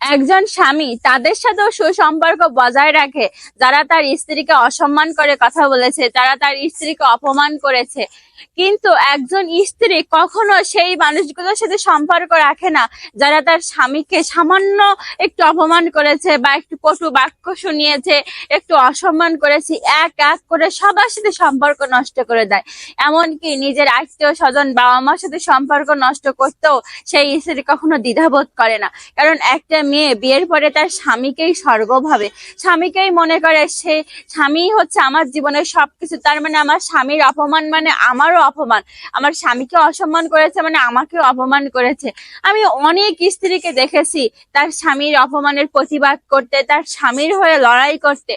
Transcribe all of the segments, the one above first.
একজন স্বামী তাদের সাথেও সুসম্পর্ক বজায় রাখে। যারা তার স্ত্রীকে অসম্মান করে কথা বলেছে, যারা তার স্ত্রীকে অপমান করেছে। কিন্তু একজন স্ত্রী কখনো সেই মানুষগুলোর সাথে সম্পর্ক রাখে না, যারা তার স্বামীকে সামান্য একটু অপমান করেছে বা একটু কটু বাক্য শুনিয়েছে, একটু অসম্মান করেছে, এক এক করে সবার সাথে সম্পর্ক নষ্ট করে দেয়। এমনকি নিজের আত্মীয় স্বজন বাবা মার সাথে সম্পর্ক নষ্ট করতেও সেই স্ত্রী কখনো দ্বিধাবোধ করে না। কারণ একটা মেয়ে, বিয়ের পরে তার স্বামীকেই স্বর্গ ভাবে। স্বামীকেই মনে করে সে স্বামী হচ্ছে আমার জীবনের সবকিছু। তার মানে আমার স্বামীর অপমান মানে আমারও অপমান। আমার স্বামীকে অসম্মান করেছে মানে আমাকেও অপমান করেছে। আমি অনেক স্ত্রীকে দেখেছি তার স্বামীর অপমানের প্রতিবাদ করতে, তার স্বামীর হয়ে লড়াই করতে।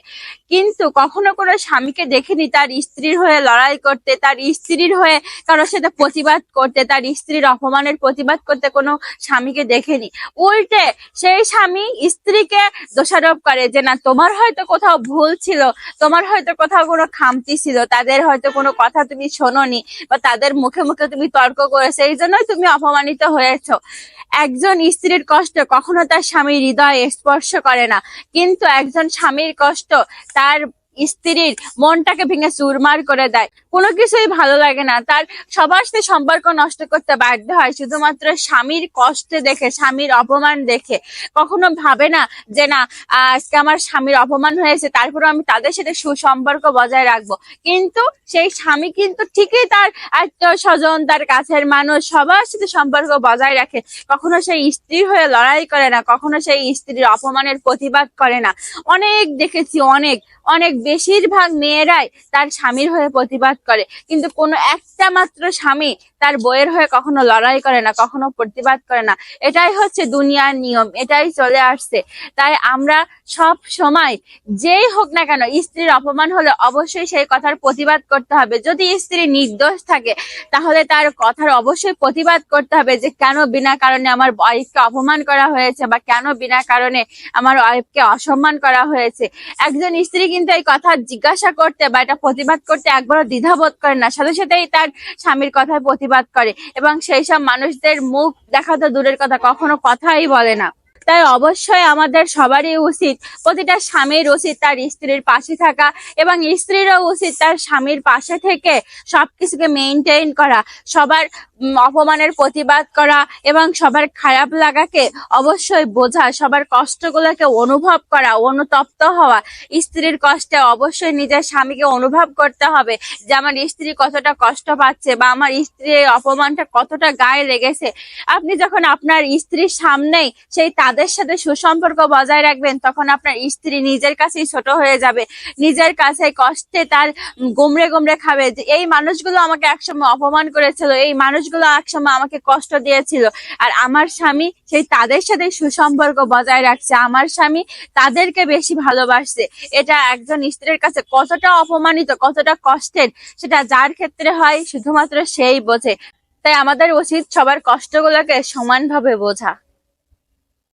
কিন্তু কখনো কোনো স্বামীকে দেখিনি তার স্ত্রীর হয়ে লড়াই করতে, তার স্ত্রীর হয়ে কারোর সাথে প্রতিবাদ করতে, তার স্ত্রীর অপমানের প্রতিবাদ করতে কোনো স্বামীকে দেখেনি। উল্টে সেই স্বামী স্ত্রীকে দোষারোপ করে যে, না, তোমার হয়তো কোথাও ভুল ছিল, তোমার হয়তো কোথাও কোনো খামতি ছিল, তাদের হয়তো কোনো কথা তুমি শোনোনি বা তাদের মুখে মুখে তুমি তর্ক করেছ, এই জন্যই তুমি অপমানিত হয়েছ। একজন স্ত্রীর কষ্ট কখনো তার স্বামীর হৃদয় স্পর্শ করে না, কিন্তু একজন স্বামীর কষ্ট তার স্ত্রীর মনটাকে ভেঙে চুরমার করে দেয়। কোনো কিছুই ভালো লাগে না। তার সবার সাথে সম্পর্ক নষ্ট করতে বাধ্য হয়। শুধুমাত্র স্বামীর কষ্টে দেখে, স্বামীর অপমান দেখে। কখনো ভাবে না যে, না, আজকে আমার স্বামীর অপমান হয়েছে তারপরে আমি তাদের সাথে সুসম্পর্ক বজায় রাখব। কিন্তু সেই স্বামী কিন্তু ঠিকই তার আত্মীয় স্বজন, তার কাছের মানুষ, সবার সাথে সম্পর্ক বজায় রাখে। কখনো সেই স্ত্রী হয়ে লড়াই করে না, কখনো সেই স্ত্রীর অপমানের প্রতিবাদ করে না। অনেক দেখেছি, অনেক অনেক বেশিরভাগ মেয়েরাই তার স্বামীর হয়ে প্রতিবাদ করে। কিন্তু কোনো একটা মাত্র স্বামী তার বইয়ের হয়ে কখনো লড়াই করে না, কখনো প্রতিবাদ করে না। এটাই হচ্ছে দুনিয়ার নিয়ম, এটাই চলে আসছে। তাই আমরা সব সময় যেই হোক না কেন, স্ত্রীর অপমান হলে অবশ্যই সেই কথার প্রতিবাদ করতে হবে। যদি স্ত্রী নির্দোষ থাকে, তাহলে তার কথার অবশ্যই প্রতিবাদ করতে হবে যে কেন বিনা কারণে আমার ওয়াইফকে অপমান করা হয়েছে বা কেন বিনা কারণে আমার ওয়াইফকে অসম্মান করা হয়েছে। একজন স্ত্রী কিন্তু এই কথা জিজ্ঞাসা করতে বা এটা প্রতিবাদ করতে একবারও দ্বিধাবোধ করে না। সাথে সাথেই তার স্বামীর কথায় প্রতিবাদ করে এবং সেই সব মানুষদের মুখ দেখা তো দূরের কথা, কখনো কথাই বলে না। তাই অবশ্যই আমাদের সবারই উচিত, প্রতিটা স্বামীর উচিত তার স্ত্রীর পাশে থাকা এবং স্ত্রীরও উচিত তার স্বামীর পাশে থেকে সবকিছুকে মেনটেন করা। সবার অপমানের প্রতিবাদ করা এবং সবার খারাপ লাগাকে অবশ্যই বোঝা, সবার কষ্টগুলোকে অনুভব করা, অনুতপ্ত হওয়া। স্ত্রীর কষ্টে অবশ্যই নিজের স্বামীকে অনুভব করতে হবে যে আমার স্ত্রী কতটা কষ্ট পাচ্ছে বা আমার স্ত্রীর এই অপমানটা কতটা গায়ে লেগেছে। আপনি যখন আপনার স্ত্রীর সামনেই সেই তাদের সাথে সুসম্পর্ক বজায় রাখবেন, তখন আপনার স্ত্রী নিজের কাছেই ছোট হয়ে যাবে। নিজের কাছে কষ্টে তার গুমড়ে গুমড়ে খাবে যে, এই মানুষগুলো আমাকে একসময় অপমান করেছিল, এই মানুষগুলো একসময় আমাকে কষ্ট দিয়েছিল। আর আমার স্বামী সেই তাদের সাথে সুসম্পর্ক বজায় রাখছে। আমার স্বামী তাদেরকে বেশি ভালোবাসছে। এটা একজন স্ত্রীর কাছে কতটা অপমানিত, কতটা কষ্টের, সেটা যার ক্ষেত্রে হয় শুধুমাত্র সেই বোঝে। তাই আমাদের উচিত সবার কষ্টগুলোকে সমানভাবে বোঝা।